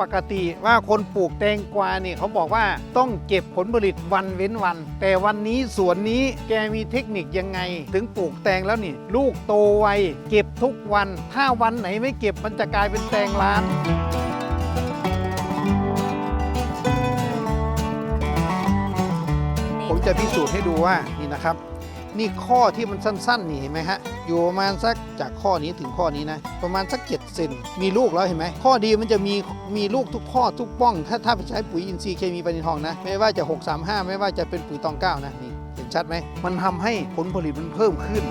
ปกติว่าคนปลูกแตงกวาเนี่ยเขาบอกว่าต้องเก็บผลผลิตวันเว้นวัน แต่วันนี้สวนนี้แกมีเทคนิคยังไง ถึงปลูกแตงแล้วนี่ ลูกโตไวเก็บทุกวัน ถ้าวันไหนไม่เก็บมันจะกลายเป็นแตงล้านผมจะพิสูจน์ให้ดูว่านี่นะครับ นี่ข้อที่มันสั้นๆนี่เห็นไหมฮะ อยู่ประมาณสักจากข้อนี้ถึงข้อนี้นะ ประมาณสัก7เซนมีลูกแล้วเห็นไหมข้อดีมันจะมีมีลูกทุกข้อทุกป้อง ถ้าถ้าไปใช้ปุ๋ยอินทรีย์เคมีปนินทองนะ ไม่ว่าจะ 635 ไม่ว่าจะเป็นปุ๋ยตองเก้านะนี่เห็นชัดไหมมันทำให้ผลผลิตมันเพิ่มขึ้น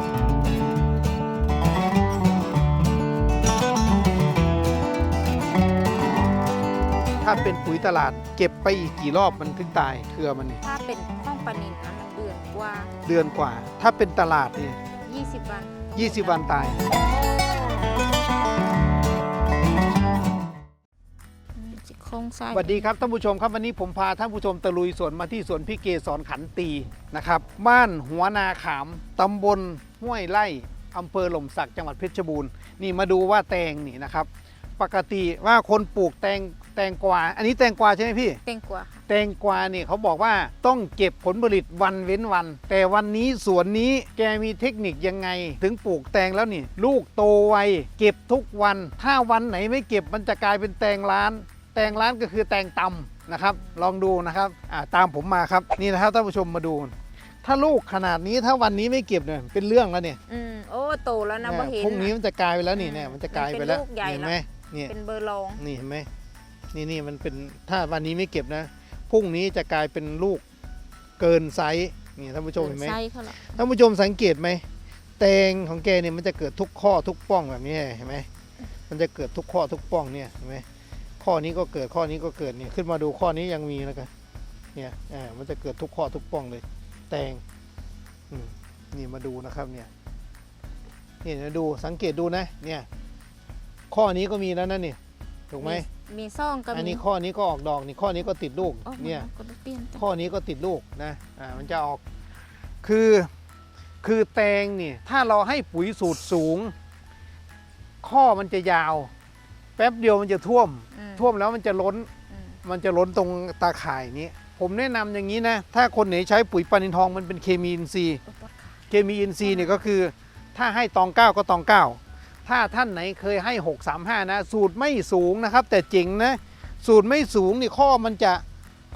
ถ้าเป็นปุ๋ยตลาดเก็บไปอีกกี่รอบมันถึงตายเครือมันนี่ถ้าเป็นข้องปนินนะ ดือนกว่า เดือนกว่า ถ้าเป็นตลาดเนี่ย20 วัน 20 วันตายจิโครงไส้สวัสดีครับท่านผู้ชมครับวันนี้ผมพาท่านผู้ชมตะลุยสวนมาที่สวนพี่เกสอนขันตีนะครับ บ้านหัวนาขามตำบลห้วยไร่อำเภอหล่มสักจังหวัดเพชรบูรณ์นี่มาดูว่าแตงนี่นะครับ ปกติว่าคนปลูกแตง แตงกวา อันนี้แตงกวาใช่ไหมพี่เต็งกว่าค่ะแตงกวาเนี่ยเขาบอกว่าต้องเก็บผลผลิตวันเว้นวัน แต่วันนี้สวนนี้แกมีเทคนิคยังไง ถึงปลูกแตงแล้วนี่ ลูกโตไวเก็บทุกวัน ถ้าวันไหนไม่เก็บมันจะกลายเป็นแตงล้าน แตงล้านก็คือแตงตำนะครับ ลองดูนะครับอ่าตามผมมาครับนี่นะครับท่านผู้ชมมาดู ถ้าลูกขนาดนี้ถ้าวันนี้ไม่เก็บเนี่ยเป็นเรื่องแล้วเนี่ยอืมโอ้โตแล้วนะบ่เห็นพรุ่งนี้นะมันจะกลายไปแล้วนี่เนี่ยมันจะกลายไปแล้วมันเป็นลูกใหญ่เห็นแล้วไหมเนี่ยเป็นเบอร์ลองนี่เห็นไหม นี่นี่มันเป็นถ้าวันนี้ไม่เก็บนะพรุ่งนี้จะกลายเป็นลูกเกินไซส์นี่ท่านผู้ชมเห็นไหมไส้เขาละท่านผู้ชมสังเกตไหมแตงของแกเนี่ยมันจะเกิดทุกข้อทุกป้องแบบนี้เห็นไหมมันจะเกิดทุกข้อทุกป้องเนี่ยเห็นไหมข้อนี้ก็เกิดข้อนี้ก็เกิดเนี่ยขึ้นมาดูข้อนี้ยังมีแล้วกันเนี่ยอ่ามันจะเกิดทุกข้อทุกป้องเลย แตงอืมนี่มาดูนะครับเนี่ยนี่นะดูสังเกตดูนะ เนี่ย ข้อนี้ก็มีแล้วนะเนี่ยถูกไหม มีซ่องก็อันมีนี้ข้อนี้ก็ออกดอกนี่ข้อนี้ก็ติดลูกโอ้เนี่ย ก็ได้เปลี่ยนจ้ะข้อนี้ก็ติดลูกนะอ่ามันจะออกคือคือแตงเนี่ยถ้าเราให้ปุ๋ยสูตรสูง ข้อมันจะยาว แป๊บเดียวมันจะท่วม อืมท่วมแล้วมันจะล้น อืมมันจะล้นตรงตาข่ายนี้ ผมแนะนำอย่างนี้นะ ถ้าคนไหนใช้ปุ๋ยปานินทองมันเป็นเคมีอินทรีย์ โอ้ปวดขาเคมีอินทรีย์เนี่ยก็คือ ถ้าให้ตองเก้าก็ตองเก้า ถ้าท่านไหนเคยให้ 635 นะ สูตรไม่สูงนะครับ แต่เจ๋งนะ สูตรไม่สูงนี่ข้อมันจะ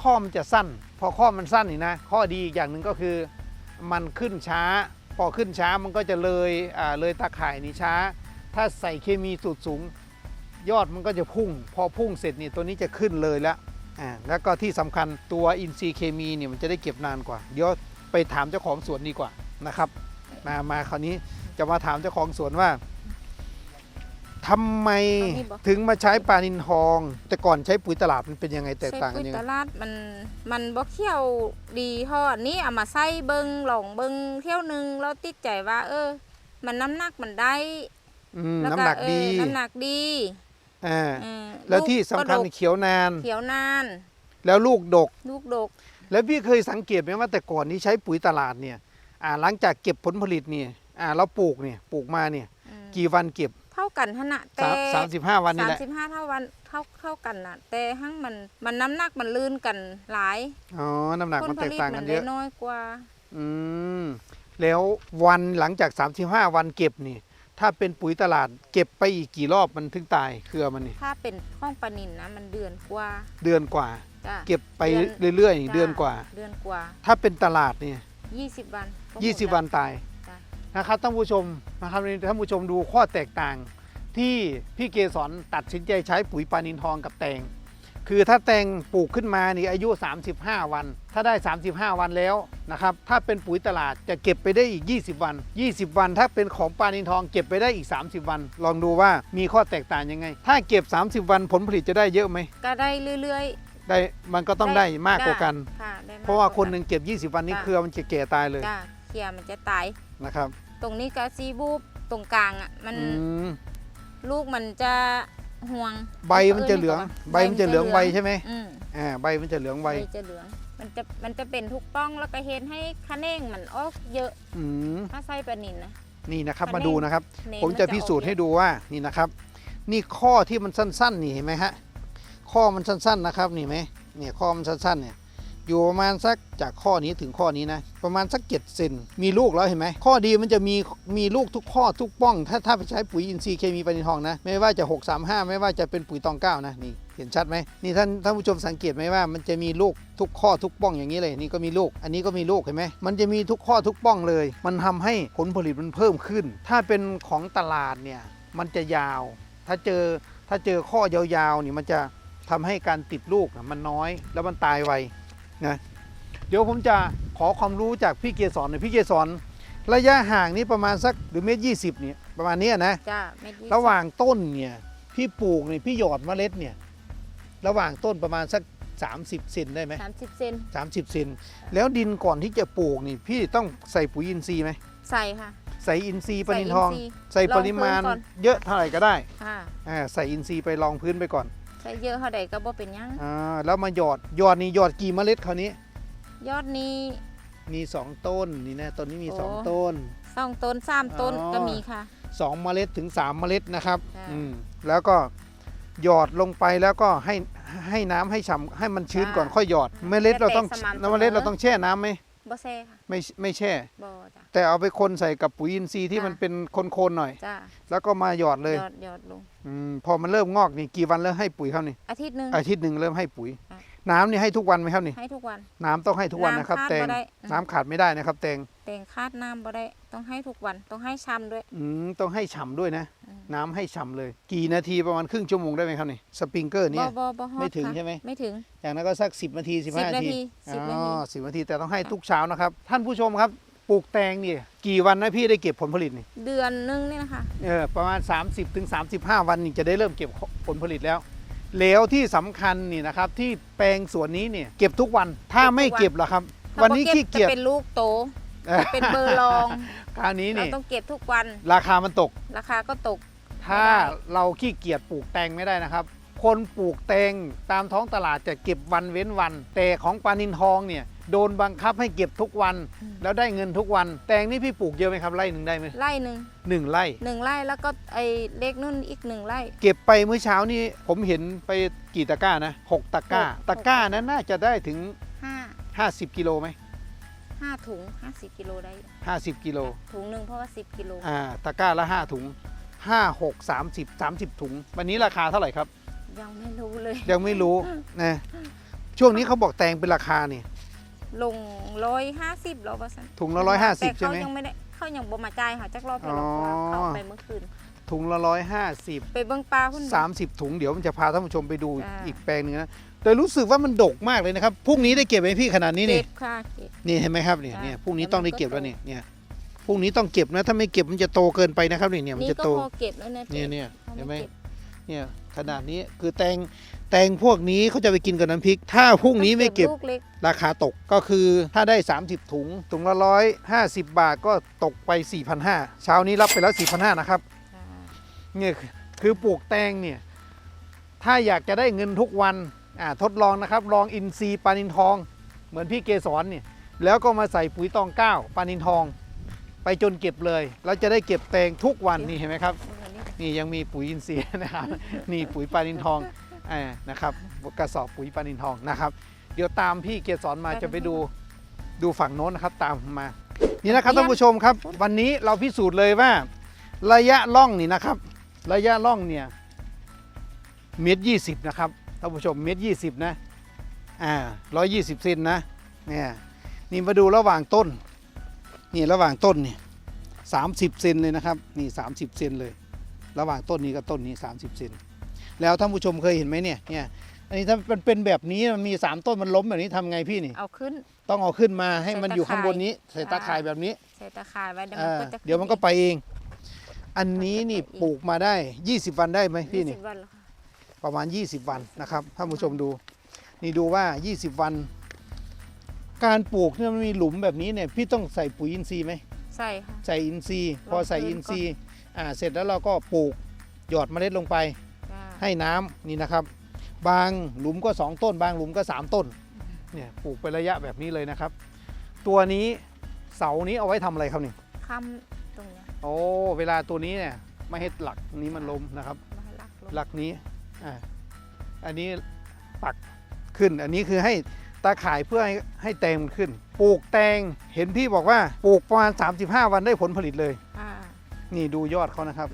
ข้อมันจะสั้น พอข้อมันสั้นนี่นะ ข้อดีอีกอย่างหนึ่งก็คือมันขึ้นช้า พอขึ้นช้ามันก็จะเลยอ่าเลยตาข่ายนี่ช้า ถ้าใส่เคมีสูตรสูง ยอดมันก็จะพุ่ง พอพุ่งเสร็จนี่ตัวนี้จะขึ้นเลยแล้วอ่าแล้วก็ที่สำคัญตัวอินทรีย์เคมีเนี่ยมันจะได้เก็บนานกว่า เดี๋ยวไปถามเจ้าของสวนดีกว่านะครับมามาคราวนี้จะมาถามเจ้าของสวนว่า ทำไมถึงมาใช้ปลานินทอง แต่ก่อนใช้ปุ๋ยตลาดมันเป็นยังไงแตกต่างกันใส่ยังปุ๋ไงตลาดมันมันบ่เที่ยวดีเท่าอันนี้เอามาใส่เบิงหลองเบิงเที่ยวหนึงเราติดใจว่า เออ มันน้ำหนักมันได้อืมแล้วน้ำหนักเออดีน้ำหนักดีอ่าเออแล้วลูกที่สำคัญก็ดกเขียวนาน เขียวนาน แล้วลูกดก ลูกดก แล้วพี่เคยสังเกตไหมว่าแต่ก่อนนี้ใช้ปุ๋ยตลาดเนี่ยอ่าหลังจากเก็บผลผลิตเนี่ยอ่าเราปลูกเนี่ยปลูกมาเนี่ย อืม กี่วันเก็บเท่ากันขนาดแต่สามสามสิบห้าวันนี่สามแหละสิบห้าเท่าวันเท่าเท่ากันน่ะ แต่หั่งมันมันน้ำหนักมันลื่นกันหลายอ๋อน้ำหนักผมันลผแตกลิตต่างมักันนเยได้อะน้อยกว่า อืมแล้ววันหลังจาก35วันเก็บนี่ ถ้าเป็นปุ๋ยตลาดเก็บไปอีกกี่รอบมันถึงตายเครือมันนี่ถ้าเป็นข้องปลานินนะมันเดือนกว่า เดือนกว่าจ้ะเก็บไปเดือนเรื่อยๆจ้ะเดือนกว่า เดือนกว่า ถ้าเป็นตลาดเนี่ย20วันก็20วันตายจ้ะ นะครับท่านผู้ชมนะครับท่านผู้ชมดูข้อแตกต่างที่พี่เกสรตัดสินใจใช้ปุ๋ยปานินทองกับแตง คือถ้าแตงปลูกขึ้นมานี่อายุ 35 วัน ถ้าได้ 35 วันแล้วนะครับถ้าเป็นปุ๋ยตลาดจะเก็บไปได้อีก 20 วัน 20 วัน ถ้าเป็นของปานินทองเก็บไปได้อีก 30 วัน ลองดูว่ามีข้อแตกต่างยังไง ถ้าเก็บ 30 วันผลผลิตจะได้เยอะไหมก็ได้เรื่อยได้มันก็ๆต้องได้มากกว่ากันค่ะได้มกเพราะว่ากัคนหนึ่งเก็บ 20 วันนี้จ้ะเครือมันจะแก่ตายเลยจ้ะเขียมันจะตายนะครับ ตรงนี้ก็ซีบูบตรงกลางอะมันอืมลูกมันจะห่วงใบมันจะเหลือง ใบมันจะเหลืองไวใช่ไหมอืมอ่าใบมันจะเหลืองไวใบจะเหลือง มันจะมันจะเป็นทุกป้องแล้วก็เห็นให้คะแนงมันออกเยอะอืมถ้าใส่ปลานินนะ นี่นะครับคะแนนมาดูนะครับ เน้นผมจะนออกพิสูจน์ให้ดูว่านี่นะครับ นี่ข้อที่มันสั้น ๆ นี่เห็นไหมฮะข้อมันสั้นๆนะครับนี่ไหมเนี่ยข้อมันสั้นๆเนี่ย อยู่ประมาณสักจากข้อนี้ถึงข้อนี้นะ ประมาณสักเจ็ดเซนมีลูกแล้วเห็นไหมข้อดีมันจะมีมีลูกทุกข้อทุกป้อง ถ้าถ้าไปใช้ปุ๋ยอินทรีย์เคมีปนินทองนะ ไม่ว่าจะ 635 ไม่ว่าจะเป็นปุ๋ยตองเก้านะนี่เห็นชัดไหมนี่ท่านท่านผู้ชมสังเกตไหมว่ามันจะมีลูกทุกข้อทุกป้องอย่างนี้เลย นี่ก็มีลูก อันนี้ก็มีลูกเห็นไหมมันจะมีทุกข้อทุกป้องเลย มันทำให้ผลผลิตมันเพิ่มขึ้น ถ้าเป็นของตลาดเนี่ยมันจะยาว ถ้าเจอถ้าเจอข้อยาวๆนี่มันจะทำให้การติดลูกมันน้อย แล้วมันตายไว นะเดี๋ยวผมจะขอความรู้จากพี่เกศรหน่อยพี่เกศรระยะห่างนี่ประมาณสักหรือเมตรยี่สิบเนี่ยประมาณเนี้ยนะจ้าเม็ดยี่ระหว่างต้นเนี่ยพี่ปลูกเนี่ยพี่หยอดเมล็ดเนี่ยระหว่างต้นประมาณสัก 30เซนได้ไหมสามสิบเซนสามสิบเซนแล้วดินก่อนที่จะปลูกนี่พี่ต้องใส่ปุ๋ยอินทรีย์ไหมใส่ค่ะ ใส่อินทรีย์ปนินใส่ทองนทรีย์ใส่ปริมาณลองพื้นก่อน เยอะเท่าไหร่ก็ได้ค่ะอ่าใส่อินทรีย์ไปรองพื้นไปก่อนใส่เยอะเท่าใดก็บ่เป็นหยังอ่าแล้วมาหยอดหยอดนี่หยอดกี่เมล็ดคราวนี้ ยอดนี้ มี2ต้นนี่นะต้นนี้มีโอ้2ต้น สองต้นสามต้นอ๋อ ก็มีค่ะ2เมล็ดถึง3เมล็ดนะครับค่ะ อืมแล้วก็หยอดลงไปแล้วก็ให้ให้น้ำให้ฉ่ำให้มันชื้นก่อนค่ะค่อยหยอด เมล็ดเราต้องให้แตกสม่ำเสมอเมล็ดเราต้องแช่น้ำไหม บ่แซ่ค่ะไม่ไม่แช่ บ่จ้ะ แต่เอาไปคนใส่กับปุ๋ยอินทรีย์ที่ค่ะ มันเป็นโคนๆหน่อย จ้าแล้วก็มาหยอดเลยยอดยอดลง อมพอมันเริ่มงอกนี่กี่วันแล้วให้ปุ๋ยเขานี่อาทิตย์หนึง อาทิตย์หนึ่งเริ่มให้ปุ๋ย ค่ะ น้ำนี่ให้ทุกวันไหมครับนี่ ให้ทุกวันน้ำต้องให้ทุกวันนะครับำขาดแตงบ่ได้น้ำขาดไม่ได้นะครับ แตง แตงคาดน้ำบ่ได้ต้องให้ทุกวันต้องให้ช้ำด้วย อืมต้องให้ฉ่ำด้วยนะ อืม น้ำให้ฉ่ำเลย กี่นาทีประมาณครึ่งชั่วโมงได้ไหมครับนี่สปริงเกอร์เนี่บ่ยบ่บ่ฮอดไม่ถึงค่ะใช่ไหม ไม่ถึง อย่างนั้นก็สัก 10นาทีสิบ15นานาทีทีสิบนาอ๋ทีอสิบนาทีแต่ต้องให้ทุกเช้านะครับ ท่านผู้ชมครับปลูกแตงนี่กี่วันนะพี่ได้เก็บผลผลิตนี่เดือนหนึงนี่นะคะเออประมาณ 30-35ถึง35 วันนี่จะได้เริ่มเก็บผลผลิตแล้ว แล้วที่สำคัญนี่นะครับที่แปลงสวนนี้เนี่ยเก็บทุกวันถ้าไม่เก็บหรอครับถ้าวันนี้บ่ขี้เกียจจะเป็นลูกโต เออเป็นเบอร์รอง คราวนี้เรานี่ต้องเก็บทุกวันราคามันตก ราคาก็ตก ถ้าไม่ได้เราขี้เกียจปลูกแตงไม่ได้นะครับ คนปลูกแตงตามท้องตลาดจะเก็บวันเว้นวัน แต่ของปานินทองเนี่ยโดนบังคับให้เก็บทุกวันแล้วได้เงินทุกวัน แตงนี่พี่ปลูกเยอะไหมครับไร่หนึ่งได้ไหมไร่หนึ่งหนึ่งไร่ หนึ่งไร่แล้วก็ไอ้เล็กนุ่นอีกหนึ่งไร่ เก็บไปเมื่อเช้านี้ผมเห็นไปกี่ตะกร้านะหกตะกร้าหก ตะกร้านั้นน่าจะได้ถึง ห้า50 กิโลไหม ห้าถุงห้าสิบกิโลได้ 50 กิโล ถุงหนึ่งเพราะว่าสิบกิโลอ่า ตะกร้าละ 5 ถุง 5 6 30 30 ถุง วันนี้ราคาเท่าไหร่ครับ ยังไม่รู้เลย ยังไม่รู้นะ ช่วงนี้เขาบอกแตงเป็นราคานี่ ลงร้อยห้าสิบแล้วว่าสันถุงละร้อยห้าสิบแต่ใช่เขาไหม ยังไม่ได้เขายังบ่มาจ่ายค่ะจักรอบไปหรอกอ๋อว่าเขาไปเมื่อคืน ถุงละร้อยห้าสิบไปเบิ้งปลาหุ่นสามสิบถุง เดี๋ยวมันจะพาท่านผู้ชมไปดูอ่า อีกแปลงหนึงนะ แต่รู้สึกว่ามันดกมากเลยนะครับพรุ่งนี้ได้เก็บไหมพี่ขนาดนี้นี่เก็บค่ะเก็บ นี่เห็นไหมครับเนี่ยอ่าเนี่ยพรุ่งนี้แล้วต้องได้มันก็เก็บแล้วโตเนี่ยเนี่ยพรุ่งนี้ต้องเก็บนะ ถ้าไม่เก็บมันจะโตเกินไปนะครับนี่เนี่ยมันนี่จะก็โตพอเก็บแล้วเนี่ยเนี่ยเนี่ยเขาเห็นไหมเก็บเนี่ยขนาดนี้คือแตงแตงพวกนี้เขาจะไปกินกับน้ำพริก ถ้าพรุ่งนี้ไม่เก็บ ลูกเล็กราคาตกก็คือถ้าได้ 30 ถุง ถุงละร้อยห้าสิบบาทก็ตกไป 4,500เช้านี้รับไปแล้ว 4,500นะครับค่ะเนี่ยคือคือปลูกแตงเนี่ย ถ้าอยากจะได้เงินทุกวันอ่า ทดลองนะครับลองอินทรีย์ปานินทอง เหมือนพี่เกสรเนี่ยแล้วก็มาใส่ปุ๋ยตองเก้าปานินทอง ไปจนเก็บเลยแล้วจะได้เก็บแตงทุกวันนี่เห็นไหมครับ นี่ยังมีปุ๋ยอินทรีย์นะครับ นี่ปุ๋ยปานินทองอ่านะครับกระสอบปุ๋ยปานินทองนะครับ เดี๋ยวตามพี่เกสรมาจะไปดูดูฝั่งโน้นนะครับตามมา นี่นะครับท่านผู้ชมครับ วันนี้เราพิสูจน์เลยว่า ระยะล่องนี่นะครับ ระยะล่องเนี่ยเมตรยี่สิบนะครับ ท่านผู้ชมเมตรยี่สิบนะอ่าร้อยยี่สิบเซนนะเนี่ยนี่มาดูระหว่างต้นนี่ระหว่างต้นเนี่ยสามสิบเซนเลยนะครับนี่สามสิบเซนเลย ระหว่างต้นนี้กับต้นนี้30เซนแล้วท่านผู้ชมเคยเห็นไหมเนี่ยเนี่ยอันนี้ถ้ามันเป็นแบบนี้มันมี3ต้นมันล้มแบบนี้ทำไงพี่นี่เอาขึ้น ต้องเอาขึ้นมาให้ใส่มันอยู่ตะข่ายข้างบนนี้ใส่ตาอ่าข่ายแบบนี้ใส่ตะข่ายไว้เดี๋ยวอ่ามันก็จะเดี๋ยวมันก็ไปเอง อันนี้นี่ปลูกมาได้ 20 วันได้ไหมพี่ยี่นี่ ประมาณ 20 วันนะครับท่านผู้ชมดูนี่ดูว่า 20 วัน การปลูกเนี่ยมันมีหลุมแบบนี้เนี่ยพี่ต้องใส่ปุ๋ยอินทรีย์ไหมใส่ค่ะ ใส่อินทรีย์พอใส่ลองพื้นอินทรีย์อ่าเสร็จแล้วเราก็ปลูกหยอดเมล็ดลงไป จ้าให้น้ำนี่นะครับ บางหลุมก็ 2 ต้น บางหลุมก็ 3 ต้นเนี่ยปลูกเป็นระยะแบบนี้เลยนะครับ ตัวนี้เสานี้เอาไว้ทำอะไรครับนี่คำตรงเนี้ยโอ้เวลาตัวนี้เนี่ยไม่ให้หลักนี้มันล้มนะครับมาให้ลักลงหลักนี้ อ่าอันนี้ปักขึ้น อันนี้คือให้ตาข่ายเพื่อให้ให้แตงมันขึ้น ปลูกแตงเห็นพี่บอกว่าปลูกประมาณ 35 วันได้ผลผลิตเลย อ่านี่ดูยอดเขานะครับ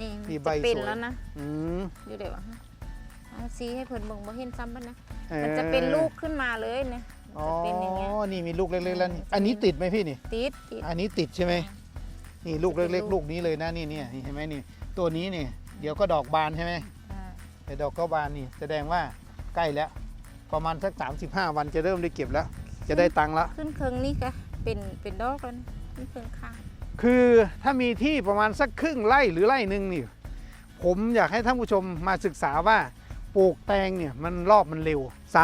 นี่นี่จะใบเป็นสวย แล้วนะอืมอยู่เดี๋ยวอะเอาซีให้เพิ่นเบิ่งบ่เห็นซ้ำปะนะอ่อมันจะเป็นลูกขึ้นมาเลยเนี่ยอ๋อ จะเป็นอย่างเงี้ย นี่มีลูกเล็กๆแล้วนี่จะอันนี้มีติดไหมพี่นี่ ติดติด อันนี้ติดใช่ไหม นี่ลูกจะเป็นเล็กลูๆกลูกนี้เลยนะนี่เนี่ยนี่เห็นไหมนี่ ตัวนี้นี่ เดี๋ยวก็ดอกบานใช่ไหมอ่า แต่ดอกก็บานนี่แสดงว่าใกล้แล้ว ประมาณสัก 35 วันจะเริ่มได้เก็บแล้ว จะได้ตังค์แล้ว ขึ้นเครื่องนี่ก็เป็นเป็นดอกแล้วนะขึ้นเครื่องข้างคือถ้ามีที่ประมาณสักครึ่งไร่หรือไร่หนึ่งนี่ผมอยากให้ท่านผู้ชมมาศึกษาว่าปลูกแตงเนี่ยมันรอบมันเร็ว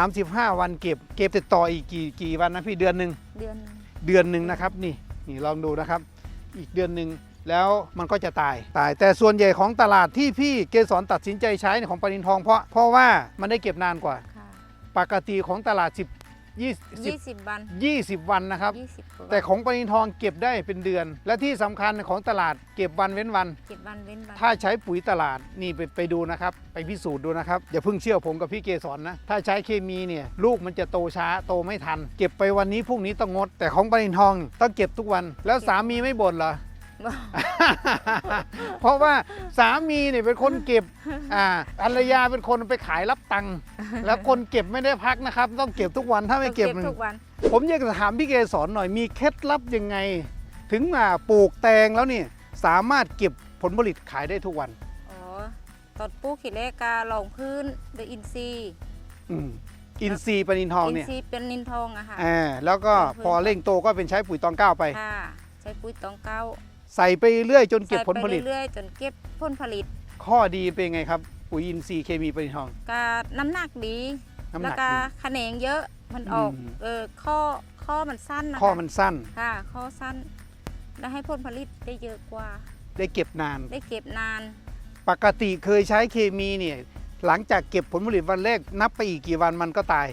35 วันเก็บ เก็บติดต่ออีกกี่กี่วันนะพี่เดือนหนึ่งเดือนหนึ่งเดือนหนึ่งนะครับนี่นี่ลองดูนะครับ อีกเดือนหนึ่ง แล้วมันก็จะตายตาย แต่ส่วนใหญ่ของตลาดที่พี่เกสรตัดสินใจใช้เนี่ยของปรินทองเพราะเพราะว่ามันได้เก็บนานกว่า ค่ะปกติของตลาด 10 ยี่20 สิบวัน10 20 วันนะครับ ยี่สิบกว่าวันแต่ของปรินทองเก็บได้เป็นเดือน และที่สำคัญของตลาดเก็บวันเว้นวัน เจ็ดวันเว้นวัน ถ้าใช้ปุ๋ยตลาดนี่ไปไปดูนะครับ ไปพิสูจน์ดูนะครับ อย่าเพิ่งเชื่อผมกับพี่เกสรนะถ้าใช้เคมีเนี่ยลูกมันจะโตช้าโตไม่ทัน เก็บไปวันนี้พรุ่งนี้ต้องงด แต่ของปรินทองต้องเก็บทุกวัน แล้วสามีไม่บ่นเหรอบ่ เพราะว่าสามีเนี่ยเป็นคนเก็บอ่าภรรยาเป็นคนไปขายรับตังค์แล้วคนเก็บไม่ได้พักนะครับ ต้องเก็บทุกวันถ้าไม่เก็บต้องทุกวัน ผมอยากจะถามพี่เกสรหน่อยมีเคล็ดลับยังไง ถึงมาปลูกแตงแล้วเนี่ยสามารถเก็บผลผลิตขายได้ทุกวันอ๋อตอนปลูกขีแรกกาลองพื้นด้วยอินทรีย์อืมอินทรีย์ปนินทองอินเนี่ยทรีย์เป็นนินทองอะค่ะอ่าแล้วก็เป็นพืชพอเร่งโตก็เป็นใช้ปุ๋ยตองเก้าไปค่ะใช้ปุ๋ยตองเก้า ใส่ไปเรื่อยจนเก็บใส่ผลผลิตไปเรื่อยๆจนเก็บผลผลิต ข้อดีเป็นไงครับ ปุ๋ยอินทรีย์เคมีปนินทองกาน้ำหนักดีน้ำหแล้วนักก็ดีขะแหนงเยอะมันออกอืมเออข้อข้อมันสั้นนะคะข้อมันสั้นค่ะข้อสั้น แล้วให้ผลผลิตได้เยอะกว่า ได้เก็บนาน ได้เก็บนาน ปกติเคยใช้เคมีเนี่ยหลังจากเก็บผลผลิตวันแรกนับไปอีกกี่วันมันก็ตาย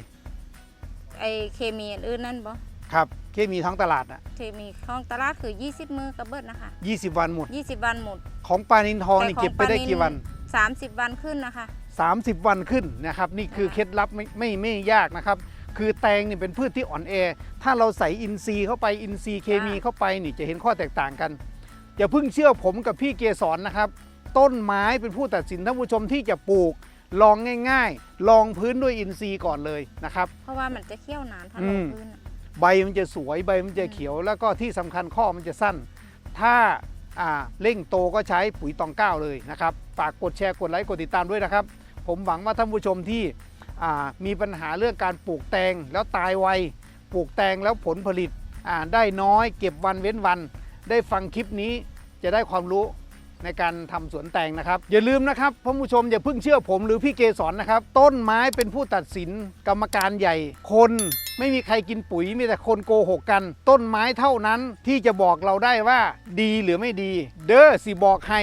ไอเคมีอันอื่นนั่นบ่ครับ เคมีท้องตลาดอะเคมีของตลาดคือ 20 มือกระเบิดนะคะ20 วันหมด 20 วันหมดของปลานินทองนี่แต่ของเก็บไปได้กี่วัน 30 วันขึ้นนะคะ 30 วันขึ้นนะครับ นี่คือค่ะเคล็ดลับไม่ไม่ไม่ยากนะครับ คือแตงนี่เป็นพืชที่อ่อนแอ ถ้าเราใส่อินทรีย์เข้าไปอินทรีย์เคมีเข้าไปนี่จะเห็นข้อแตกต่างกัน อย่าเพิ่งเชื่อผมกับพี่เกสรนะครับ ต้นไม้เป็นผู้ตัดสินท่านผู้ชมที่จะปลูกลองง่าย ๆ ลองพื้นด้วยอินทรีย์ก่อนเลยนะครับ เพราะว่ามันจะเคี่ยวนานถ้าอืลงมพื้นอะ ใบมันจะสวยใบมันจะเขียว แล้วก็ที่สำคัญข้อมันจะสั้น ถ้าอ่าเร่งโตก็ใช้ปุ๋ยตองเก้าเลยนะครับฝากกดแชร์กดไลค์กดติดตามด้วยนะครับ ผมหวังว่าท่านผู้ชมที่อ่ามีปัญหาเรื่องการปลูกแตงแล้วตายไวปลูกแตงแล้วผลผลิตอ่าได้น้อย เก็บวันเว้นวัน ได้ฟังคลิปนี้จะได้ความรู้ ในการทำสวนแตงนะครับ อย่าลืมนะครับท่านผู้ชมอย่าเพิ่งเชื่อผมหรือพี่เกสรนะครับ ต้นไม้เป็นผู้ตัดสินกรรมการใหญ่ คนไม่มีใครกินปุ๋ยมีแต่คนโกหกกัน ต้นไม้เท่านั้นที่จะบอกเราได้ว่าดีหรือไม่ดี เด้อสิบอกให้